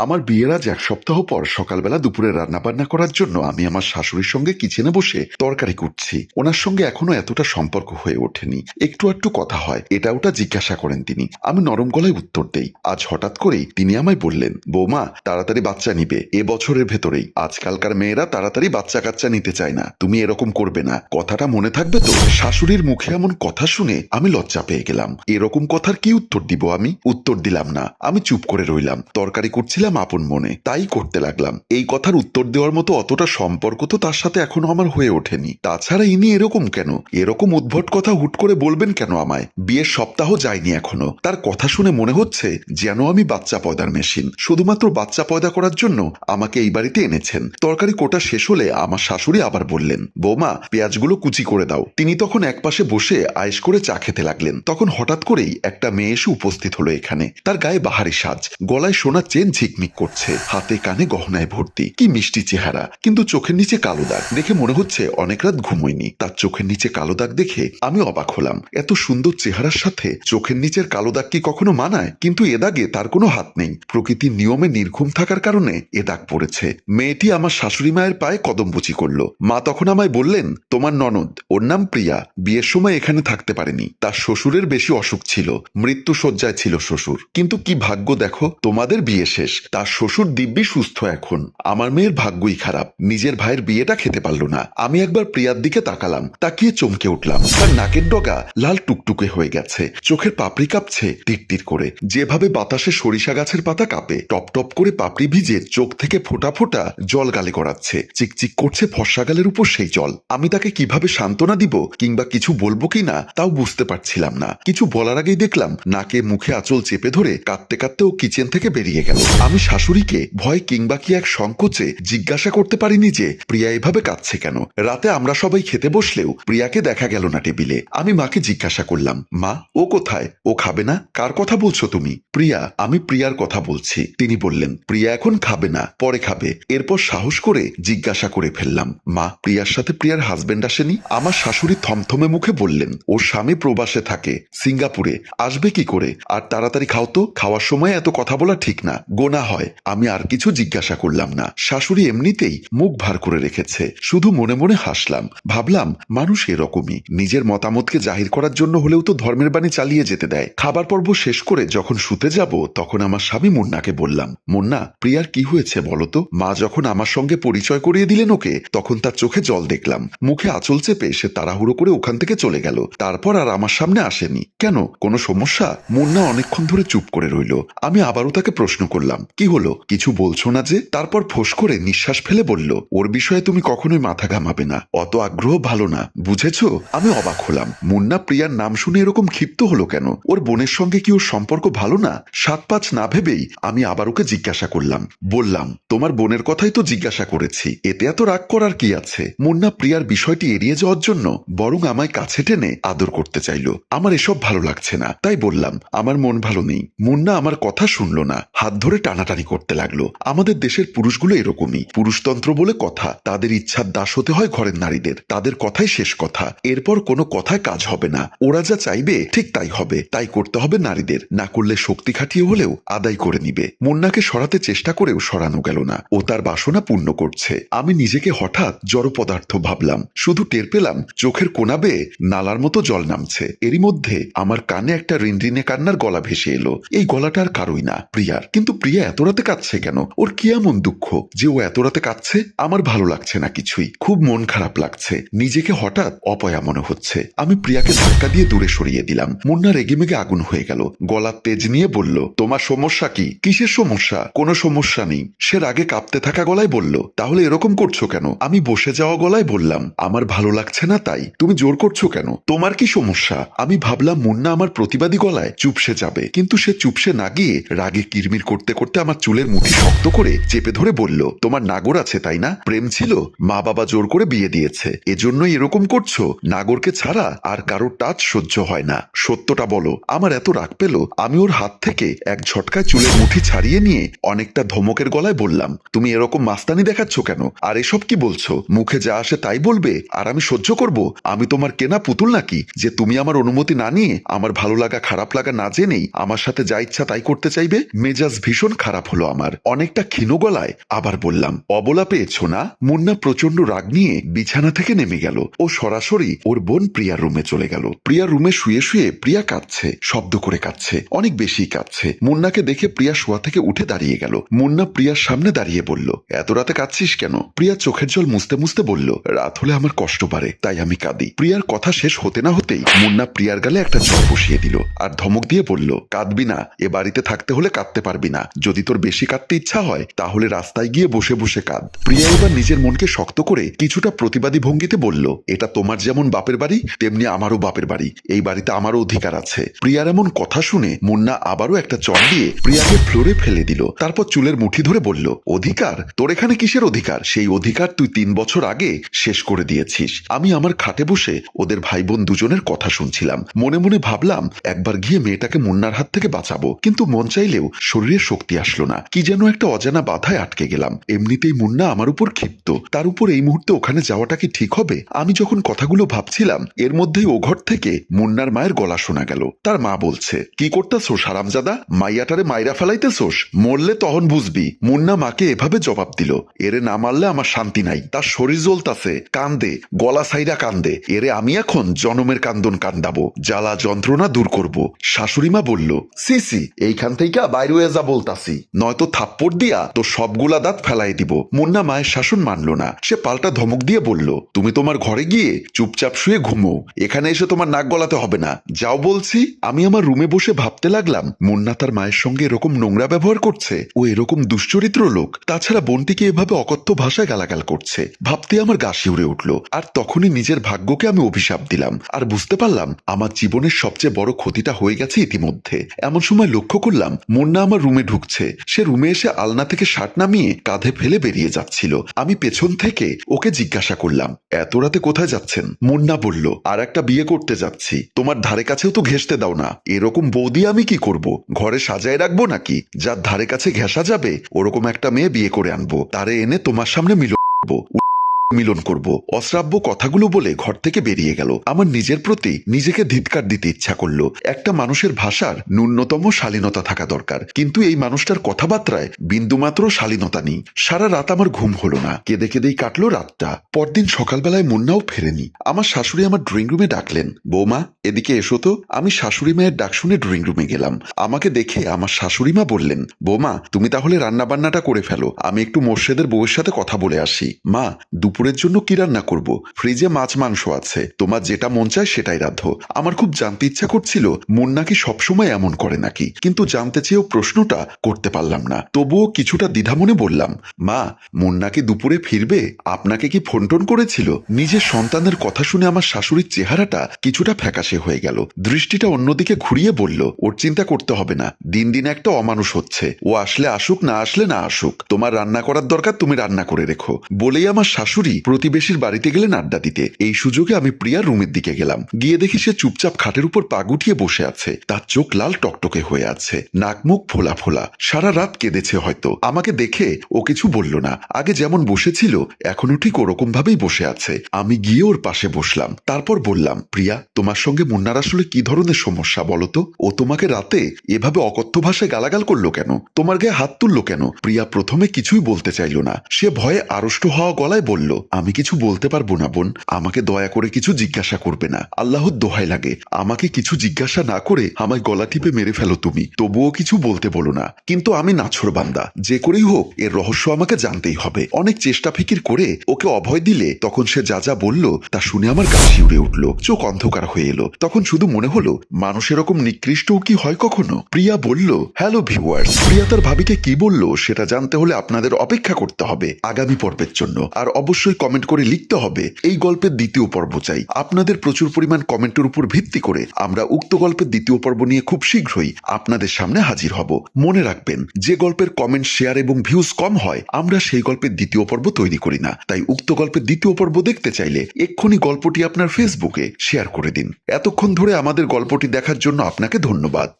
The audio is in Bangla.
আমার বিয়ের আজ এক সপ্তাহ পর সকালবেলা দুপুরে রান্না বান্না করার জন্য আমি আমার শাশুড়ির সঙ্গে কিচেনে বসে তরকারি কুটছি ওনার সঙ্গে এখনও এতটা সম্পর্ক হয়ে ওঠেনি। একটু একটু কথা হয়, এটা ওটা জিজ্ঞাসা করেন তিনি। আমি নরম গলায় উত্তর দেই। আজ হঠাৎ করেই তিনি আমায় বললেন, বৌমা, তাড়াতাড়ি বাচ্চা নিবে। এ বছরের ভেতরেই। আজকালকার মেয়েরা তাড়াতাড়ি বাচ্চা কাচ্চা নিতে চায় না। তুমি এরকম করবে না। কথাটা মনে থাকবে তো? শাশুড়ির মুখে এমন কথা শুনে আমি লজ্জা পেয়ে গেলাম। এরকম কথার কি উত্তর দিব আমি? উত্তর দিলাম না। আমি চুপ করে রইলাম। তরকারি করছিলাম আপন মনে, তাই করতে লাগলাম। এই কথার উত্তর দেওয়ার মতো অতটা সম্পর্ক তো তার সাথে এখনও আমার হয়ে ওঠেনি। তাছাড়া ইনি এরকম কেন? এরকম উদ্ভট কথা হুট করে বলবেন কেন আমায়? বিয়ের সপ্তাহ যায়নি এখনও। তার কথা শুনে মনে হচ্ছে যেন আমি বাচ্চা পয়দার মেশিন। শুধুমাত্র বাচ্চা পয়দা করার জন্য আমাকে এই বাড়িতে এনেছেন। তরকারি কোটা শেষ হলে আমার শাশুড়ি আবার বললেন, বৌমা, পেঁয়াজগুলো কুচি করে দাও। তিনি তখন একপাশে বসে আয়েস করে চা খেতে লাগলেন। তখন হঠাৎ করেই একটা মেয়ে এসে উপস্থিত হলো এখানে। তার গায়ে বাহারি সাজ। গলায় সোনার চেন ঝিকমিক করছে, হাতে কানে গহনায় ভর্তি। কি মিষ্টি চেহারা, কিন্তু চোখের নিচে কালো দাগ দেখে মনে হচ্ছে অনেক রাত ঘুমোয়নি। তার চোখের নিচে কালো দাগ দেখে আমি অবাক হলাম। এত সুন্দর চেহারার সাথে চোখের নিচের কালো দাগ কি কখনো মানায়? কিন্তু এ দাগে তার কোনো হাত নেই। প্রকৃতির নিয়মে নির্ঘুম থাকার কারণে এ দাগ পড়েছে। মেয়েটি আমার শাশুড়ি মায়ের পায়ে কদমবুচি করল। মা তখন আমায় বললেন, তোমার ননদ, ওর নাম প্রিয়া। বিয়ের সময় এখানে থাকতে পারেনি। তার শ্বশুরের বেশি অসুখ ছিল। মৃত্যু শয্যায় ছিল শ্বশুর। কিন্তু কি ভাগ্য দেখো? তোমাদের বিয়ে শেষ। তার শ্বশুর দিব্যি সুস্থ এখন। আমার মেয়ের ভাগ্যই খারাপ। নিজের ভাইয়ের বিয়েটা খেতে পারল না। আমি একবার প্রিয়ার দিকে তাকালাম। তাকিয়ে চমকে উঠলাম। তার নাকের ডগা লাল টুকটুকে হয়ে গেছে। চোখের পাপড়ি কাঁপছে টিরটির করে। যেভাবে বাতাসে সরিষা গাছের পাতা কাঁপে, টপ টপ করে পাপড়ি ভিজে চোখ থেকে ফোঁটা ফোঁটা জল গালে গড়াচ্ছে। চিকচিক করছে ফর্সা গালের উপর সেই জল। আমি তাকে কীভাবে সান্ত্বনা দিব কিংবা কিছু বলব কি না, তাও বুঝতে পারছিলাম না। কিছু বলার আগেই দেখলাম, নাকে মুখে আঁচল চেপে ধরে কাঁদতে কাঁদতে ও কিচেন থেকে বেরিয়ে গেল। আমি শাশুড়িকে ভয় কিংবা কি এক সংকোচে জিজ্ঞাসা করতে পারিনি যে প্রিয়া এভাবে কাঁদছে কেন? রাতে আমরা সবাই খেতে বসলেও প্রিয়াকে দেখা গেল না টেবিলে। আমি মাকে জিজ্ঞাসা করলাম, মা, ও কোথায়? ও খাবে না? কার কথা বলছো তুমি? প্রিয়া, আমি প্রিয়ার কথা বলছি। তিনি বললেন, প্রিয়া এখন খাবে না, পরে খাবে। এরপর সাহস করে জিজ্ঞাসা করে ফেললাম, মা, প্রিয়ার সাথে প্রিয়ার হাজবেন্ড আসেনি? আমার শাশুড়ি থমথমে মুখে বললেন, ওর স্বামী প্রবাসে থাকে, সিঙ্গাপুরে। আসবে কি করে? আর তাড়াতাড়ি খাও তো, খাওয়ার সময় এত কথা বলা ঠিক না। গোনা হয়, আমি আর কিছু জিজ্ঞাসা করলাম না। শাশুড়ি এমনিতেই মুখ ভার করে রেখেছে। শুধু মনে মনে হাসলাম। ভাবলাম, মানুষ এরকমই। নিজের মতামতকে জাহির করার জন্য হলেও তো ধর্মের বাণী চালিয়ে যেতে দেয়। খাবার পর্ব শেষ করে যখন শুতে যাব, তখন আমার স্বামী মুন্নাকে বললাম, মুন্না, প্রিয়ার কি হয়েছে বলতো মা যখন আমার সঙ্গে পরিচয় করিয়ে দিলেন ওকে, তখন তার চোখে জল দেখলাম। মুখে আঁচল চেপে সে তাড়াহুড়ো করে ওখান থেকে চলে গেল। তারপর আর আমার সামনে আসেনি। কেন? কোনো সমস্যা? মুন্না অনেকক্ষণ ধরে চুপ করে রইল। আমি আবারও তাকে প্রশ্ন করলাম কি হলো? কিছু বলছো না যে? তারপর ফোঁস করে নিঃশ্বাস ফেলে বলল, ওর বিষয়ে তুমি কখনোই মাথা ঘামাবে না। অত আগ্রহ ভালো না, বুঝেছ? আমি অবাক হলাম। মুন্না প্রিয়ার নাম শুনে এরকম ক্ষিপ্ত হলো কেন? ওর বোনের সঙ্গে কি ওর সম্পর্ক ভালো না? সাত পাঁচ না ভেবেই আমি আবার ওকে জিজ্ঞাসা করলাম। বললাম, তোমার বোনের কথাই তো জিজ্ঞাসা করেছি। এতে এত রাগ করার কি আছে? মুন্না প্রিয়ার বিষয়টি এড়িয়ে যাওয়ার জন্য বরং আমায় কাছে টেনে আদর করতে চাইলো। আমার এসব ভালো লাগছে না। তাই বললাম, আমার মন ভালো নেই। মুন্না আমার কথা শুনলো না। হাত ধরে টানাটানি করতে লাগল। আমাদের দেশের পুরুষগুলো এরকমই। পুরুষতন্ত্র বলে কথা, তাদের ইচ্ছার দাস হতে হয় ঘরের নারীদের। তাদের কথাই শেষ কথা। এরপর কোনো কথায় কাজ হবে না। ওরা যা চাইবে, ঠিক তাই হবে। তাই করতে হবে নারীদের। না করলে শক্তি খাটিয়ে হলেও আদায় করে নিবে। মুন্নাকে সরাতে চেষ্টা করেও সরানো গেল না। ও তার বাসনা পূর্ণ করছে। আমি নিজেকে হঠাৎ জড় পদার্থ ভাবলাম। শুধু টের পেলাম, চোখের কোনা বেয়ে নালার মতো জল নামছে। এরই মধ্যে আমার কানে একটা রিনরিনে কান্নার গলা ভেসে এলো। এই গলাটা আর কারোই না, প্রিয়ার। কিন্তু প্রিয়া এত রাতে কাঁদছে কেন? ওর কি এমন দুঃখ যে ও এত রাতে কাঁদছে? আমার ভালো লাগছে না কিছুই। খুব মন খারাপ লাগছে। নিজেকে হঠাৎ অপয়া মনে হচ্ছে। আমি প্রিয়াকে ধাক্কা দিয়ে দূরে সরিয়ে দিলাম। মুন্না রেগে মেগে আগুন হয়ে গেল। গলার তেজ নিয়ে বলল, তোমার সমস্যা কি? কিসের সমস্যা? কোনো সমস্যা নেই। সে রাগে কাঁপতে থাকা গলায় বলল, তাহলে এরকম করছ কেন? আমি বসে যাওয়া গলায় বললাম, আমার ভালো লাগছে না তাই। তুমি জোর করছ কেন? তোমার কি সমস্যা? আমি ভাবলাম, মুন্না আমার প্রতিবাদী গলায় চুপসে যাবে। কিন্তু সে চুপসে না গিয়ে রাগে কিরমির করতে করতে আমার চুলের মুঠি শক্ত করে চেপে ধরে বলল, তোমার নাগর আছে, তাই না? প্রেম ছিল, মা বাবা জোর করে বিয়ে দিয়েছে। এজন্যই এরকম করছ। নাগরকে ছাড়া আর কারোর টাচ সহ্য হয় না। সত্যটা বলো, আমার এত রাগ পেল, আমি ওর হাত থেকে এক ঝটকায় চুলের মুঠি ছাড়িয়ে নিয়ে অনেকটা ধমকের গলায় বললাম, তুমি এরকম মাস্তানি দেখাচ্ছ কেন? আর এসব কি বলছো? মুখে যা আসে তাই বলবে? আর আমি সহ্য করব? আমি তোমার কেনা পুতুল নাকি? যে তুমি আমার অনুমতি না নিয়ে আমার ভালো লাগা, খারাপ লাগা না জেনেই আমার সাথে যা ইচ্ছা তাই করতে চাইবে? মেজাজ ভীষণ খারাপ। খারাপ হলো আমার। অনেকটা ক্ষীণ গলায় আবার বললাম, অবলা পেয়েছ না? মুন্না প্রচণ্ড রাগ নিয়ে বিছানা থেকে নেমে গেল। ও সরাসরি ওর বোন প্রিয়ার রুমে চলে গেল। প্রিয়ার রুমে শুয়ে শুয়ে প্রিয়া কাঁদছে, শব্দ করে কাঁদছে, অনেক বেশি কাঁদছে। মুন্নাকে দেখে প্রিয়া শোয়া থেকে উঠে দাঁড়িয়ে গেল। মুন্না প্রিয়ার সামনে দাঁড়িয়ে বলল, এত রাতে কাঁদছিস কেন? প্রিয়া চোখের জল মুছতে মুছতে বলল, রাত হলে আমার কষ্ট বাড়ে, তাই আমি কাঁদি। প্রিয়ার কথা শেষ হতে না হতেই মুন্না প্রিয়ার গালে একটা জ্বর বসিয়ে দিল আর ধমক দিয়ে বলল, কাঁদবি না, এ বাড়িতে থাকতে হলে কাঁদতে পারবি না। যদি তোর বেশি কাঁদতে ইচ্ছা হয়, তাহলে রাস্তায় গিয়ে বসে বসে কাঁদ। প্রিয়া এবার নিজের মনকে শক্ত করে কিছুটা প্রতিবাদী ভঙ্গিতে বলল, এটা তোমার যেমন বাপের বাড়ি, তেমনি আমারও বাপের বাড়ি। এই বাড়িতে আমারও অধিকার আছে। প্রিয়ার এমন কথা শুনে মুন্না আবারও একটা চর দিয়ে প্রিয়াকে ফ্লোরে ফেলে দিল। তারপর চুলের মুঠি ধরে বলল, অধিকার? তোর এখানে কিসের অধিকার? সেই অধিকার তুই তিন বছর আগে শেষ করে দিয়েছিস। আমি আমার খাটে বসে ওদের ভাই বোন দুজনের কথা শুনছিলাম। মনে মনে ভাবলাম, একবার গিয়ে মেয়েটাকে মুন্নার হাত থেকে বাঁচাবো। কিন্তু মন চাইলেও শরীরে শক্তি আসলো না। কি যেন একটা অজানা বাধায় আটকে গেলাম। এমনিতেই মুন্না আমার উপর ক্ষিপ্ত। তার উপর এই মুহূর্তে ওখানে যাওয়াটা কি ঠিক হবে? আমি যখন কথাগুলো ভাবছিলাম, এর মধ্যেই ও ঘর থেকে মুন্নার মায়ের গলা শোনা গেল। তার মা বলছে, কি করতেছোস হারামজাদা? মাইয়াটারে মাইরা ফেলাইতেছোস? মরলে তখন বুঝবি। মুন্না মাকে এভাবে জবাব দিল, এরে না মারলে আমার শান্তি নাই। তার শরীর জ্বলতাছে। কান্দে। গলা সাইরা কান্দে। এরে আমি এখন জনমের কান্দন কান্দাবো জ্বালা যন্ত্রণা দূর করব। শাশুড়িমা বলল, সি সি, এইখান থেকে বাইরে যা বলতাছি। নয়তো থাপ্পড় দিয়া তো সবগুলা দাঁত ফেলাই দিব। মুন্না মায়ের শাসন মানল না। সে পাল্টা ধমক দিয়ে বলল, তুমি তোমার ঘরে গিয়ে চুপচাপ শুয়ে ঘুমো। এখানে এসে তোমার নাক গলাতে হবে না। যাও বলছি, আমি আমার রুমে বসে ভাবতে লাগলাম, মুন্না তার মায়ের সঙ্গে এরকম নোংরা ব্যবহার করছে। ও এরকম দুশ্চরিত্র লোক। তাছাড়া বোনটিকে এভাবে অকথ্য ভাষায় গালাগাল করছে। ভাবতে আমার গা শিউরে উঠল। আর তখনই নিজের ভাগ্যকে আমি অভিশাপ দিলাম। আর বুঝতে পারলাম, আমার জীবনের সবচেয়ে বড় ক্ষতিটা হয়ে গেছে ইতিমধ্যে। এমন সময় লক্ষ্য করলাম, মুন্না আমার রুমে ঢুকছে। সে রুমে এসে আলনা থেকে শার্ট নামিয়ে কাঁধে ফেলে বেরিয়ে যাচ্ছিল। আমি পেছন থেকে ওকে জিজ্ঞাসা করলাম, এত রাতে কোথায় যাচ্ছেন? মুন্না বলল, আর একটা বিয়ে করতে যাচ্ছি। তোমার ধারে কাছেও তো ঘেসতে দাও না। এরকম বৌদি আমি কি করব? ঘরে সাজায় রাখব নাকি? যার ধারে কাছে ঘেঁষা যাবে, ওরকম একটা মেয়ে বিয়ে করে আনব। তারে এনে তোমার সামনে মিল মিলন করব। অশ্রাব্য কথাগুলো বলে ঘর থেকে বেরিয়ে গেল। আমার নিজের প্রতি নিজেকে ধিৎকার দিতে ইচ্ছা করল। একটা মানুষের ভাষার ন্যূনতম শালীনতা থাকা দরকার। কিন্তু এই মানুষটার কথাবার্তায় বিন্দুমাত্র শালীনতা নেই। সারা রাত আমার ঘুম হলো না। কেঁদে কেঁদেই কাটলো রাতটা। পরদিন সকালবেলায় মুন্নাও ফেরেনি। আমার শাশুড়ি আমার ড্রয়িং রুমে ডাকলেন, বৌমা, এদিকে এসো তো। আমি শাশুড়ি মায়ের ডাক শুনে ড্রয়িং রুমে গেলাম। আমাকে দেখে আমার শাশুড়ি মা বললেন, বৌমা, তুমি তাহলে রান্না বান্নাটা করে ফেলো। আমি একটু মোর্শেদের বউয়ের সাথে কথা বলে আসি। মা দুপুরের জন্য কি রান্না করব? ফ্রিজে মাছ মাংস আছে। তোমার যেটা মন চায় সেটাই রাধো। আমার খুব জানতে ইচ্ছা করছিল, মুন্না কি সবসময় এমন করে নাকি? কিন্তু জানতে চেয়েও প্রশ্নটা করতে পারলাম না। তবুও কিছুটা দ্বিধা মনে বললাম, মা, মুন্না কি দুপুরে ফিরবে? আপনাকে কি ফোন টোন করেছিল? নিজের সন্তানের কথা শুনে আমার শাশুড়ির চেহারাটা কিছুটা ফ্যাকাশে হয়ে গেল। দৃষ্টিটা অন্যদিকে ঘুরিয়ে বলল, ওর চিন্তা করতে হবে না। দিন দিন একটা অমানুষ হচ্ছে। ও আসলে আসুক, না আসলে না আসুক। তোমার রান্না করার দরকার, তুমি রান্না করে রেখো। বলেই আমার শাশুড়ি প্রতিবেশীর বাড়িতে গেলেন আড্ডা দিতে। এই সুযোগে আমি প্রিয়ার রুমের দিকে গেলাম। গিয়ে দেখি সে চুপচাপ খাটের উপর পা গুটিয়ে বসে আছে। তার চোখ লাল টকটকে হয়ে আছে। নাক মুখ ফোলা ফোলা। সারা রাত কেঁদেছে হয়তো। আমাকে দেখে ও কিছু বলল না। আগে যেমন বসেছিল এখনও ঠিক ওরকম ভাবেই বসে আছে। আমি গিয়ে ওর পাশে বসলাম। তারপর বললাম, প্রিয়া, তোমার সঙ্গে মুন্নার আসলে কি ধরনের সমস্যা বলো তো? ও তোমাকে রাতে এভাবে অকথ্য ভাষায় গালাগাল করল কেন? তোমার গায়ে হাত তুললো কেন? প্রিয়া প্রথমে কিছুই বলতে চাইল না। সে ভয়ে আড়ষ্ট হওয়া গলায় বলল আমি কিছু বলতে পারব না, বোন। আমাকে দয়া করে কিছু জিজ্ঞাসা করবে না। আল্লাহর দোহাই লাগে। আমাকে কিছু জিজ্ঞাসা না করে আমায় গলা টিপে মেরে ফেলো তুমি। তবুও কিছু বলতে বলো না। কিন্তু আমি নাছর বান্দা। যে করেই হোক, এর রহস্য আমাকে জানতেই হবে। অনেক চেষ্টা ফিকির করে ওকে অভয় দিলে তখন সে যা যা বলল, তা শুনে আমার গা শিউরে উঠল। চোখ অন্ধকার হয়ে এলো। তখন শুধু মনে হলো, মানুষ এরকম নিকৃষ্টও কি হয় কখনো? প্রিয়া বলল হ্যালো ভিউয়ার্স প্রিয়া তার ভাবিকে কি বলল, সেটা জানতে হলে আপনাদের অপেক্ষা করতে হবে আগামী পর্বের জন্য। আর অবশ্যই কমেন্ট করে লিখতে হবে। এই গল্পের দ্বিতীয় পর্ব চাই। আপনাদের প্রচুর পরিমাণ কমেন্টের উপর ভিত্তি করে আমরা উক্ত গল্পের দ্বিতীয় পর্ব নিয়ে খুব শীঘ্রই আপনাদের সামনে হাজির হব। মনে রাখবেন, যে গল্পের কমেন্ট শেয়ার এবং ভিউজ কম হয়, আমরা সেই গল্পের দ্বিতীয় পর্ব তৈরি করি না। তাই উক্ত গল্পের দ্বিতীয় পর্ব দেখতে চাইলে এক্ষুনি গল্পটি আপনার ফেসবুকে শেয়ার করে দিন। এতক্ষণ ধরে আমাদের গল্পটি দেখার জন্য আপনাকে ধন্যবাদ।